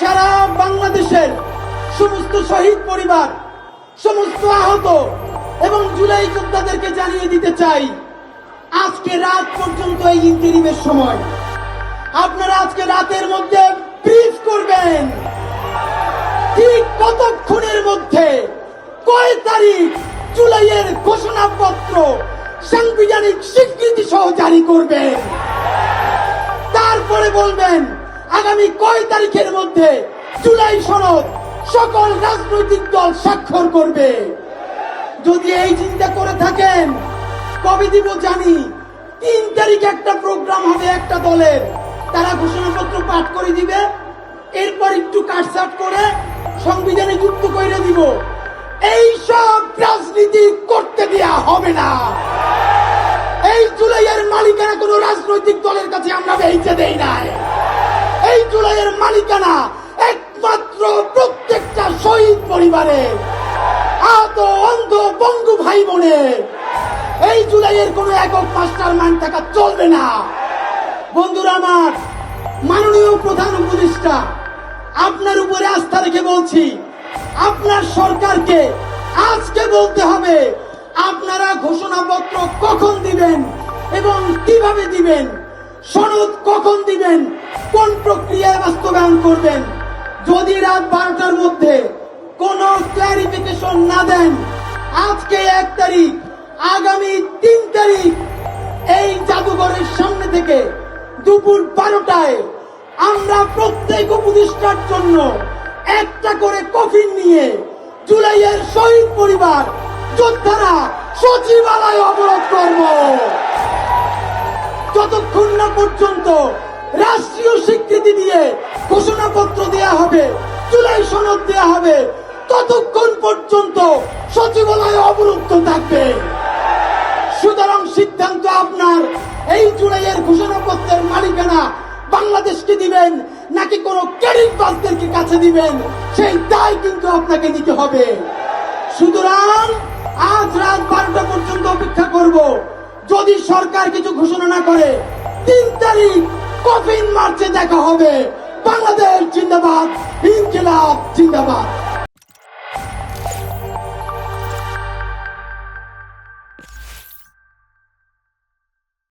সারা বাংলাদেশের সমস্ত শহীদ পরিবার, সমস্ত আহত এবং জুলাই যোদ্ধাদেরকে জানিয়ে দিতে চাই, আজকে রাত পর্যন্ত এই ইন্টারিমের সময়। আপনারা আজকে রাতের মধ্যে ব্রিফ করবেন। ঠিক কতক্ষণের মধ্যে? কয় তারিখ? জুলাইয়ের ঘোষণাপত্র সাংবিধানিক স্বীকৃতি সহ জারি করবেন। তারপরে বলবেন, আগামী কয় তারিখের মধ্যে জুলাই সনদ সকল রাজনৈতিক দল স্বাক্ষর করবে। যদি এই চিন্তা করে থাকেন, কবে দিব জানি। তিন তারিখ একটা প্রোগ্রাম হবে একটা দলের। তারা ঘোষণাপত্র পাঠ করে দিবে। এরপর একটু কাটসাট করে সংবিধানে যুক্ত করে দিব। এই সব রাজনীতি করতে দেয়া হবে না। এই জুলাইয়ের মালিকানা কোন রাজনৈতিক দলের কাছে আমরা বেঁচে দেই বঙ্গু ভাই বোনের এই জুলাইয়ের কোন একক মাস্টার মাইন্ড থাকা চলবে না। বন্ধুরা আমার, মাননীয় প্রধান উপদেষ্টা, আপনার উপরে আস্থা রেখে বলছি, আপনার সরকারকে আজকে বলতে হবে, আপনারা ঘোষণাপত্র কখন দিবেন এবং কীভাবে দিবেন, সনদ কখন দিবেন, কোন প্রক্রিয়ায় বাস্তবায়ন করবেন, যদি রাত বারোটার মধ্যে কোন ক্লারিফিকেশন না দেন আজকে এক তারিখ, আগামী তিন তারিখ, এই জাদুঘরের সামনে থেকে দুপুর বারোটায় আমরা প্রত্যেক উপদেষ্টার জন্য একটা করে কফিন নিয়ে জুলাইয়ের শহীদ পরিবার, যোদ্ধারা সচিবালয় অবরোধ করব। যতক্ষণ না পর্যন্ত রাষ্ট্রীয় স্বীকৃতি দিয়ে ঘোষণাপত্র দেয়া হবে, জুলাই সনদ দেয়া হবে, ততক্ষণ পর্যন্ত সচিবালয় অবরুদ্ধ থাকবে। সুতরাং সিদ্ধান্ত আপনার। এই জুলাইয়ের ঘোষণাপত্রের মালিকানা বাংলাদেশকে দিবেন, নাকি কোন ক্রেডিট বাসদেরকে কাছে দিবেন, সেই দায় কিন্তু আপনাকে নিতে হবে। সুতরাং আজ রাত বারোটা পর্যন্ত অপেক্ষা করব। যদি সরকার কিছু ঘোষণা না করে, তিন তারিখ কফিন মার্চে দেখা হবে। বাংলাদেশ জিন্দাবাদ, ইনকিলাব জিন্দাবাদ।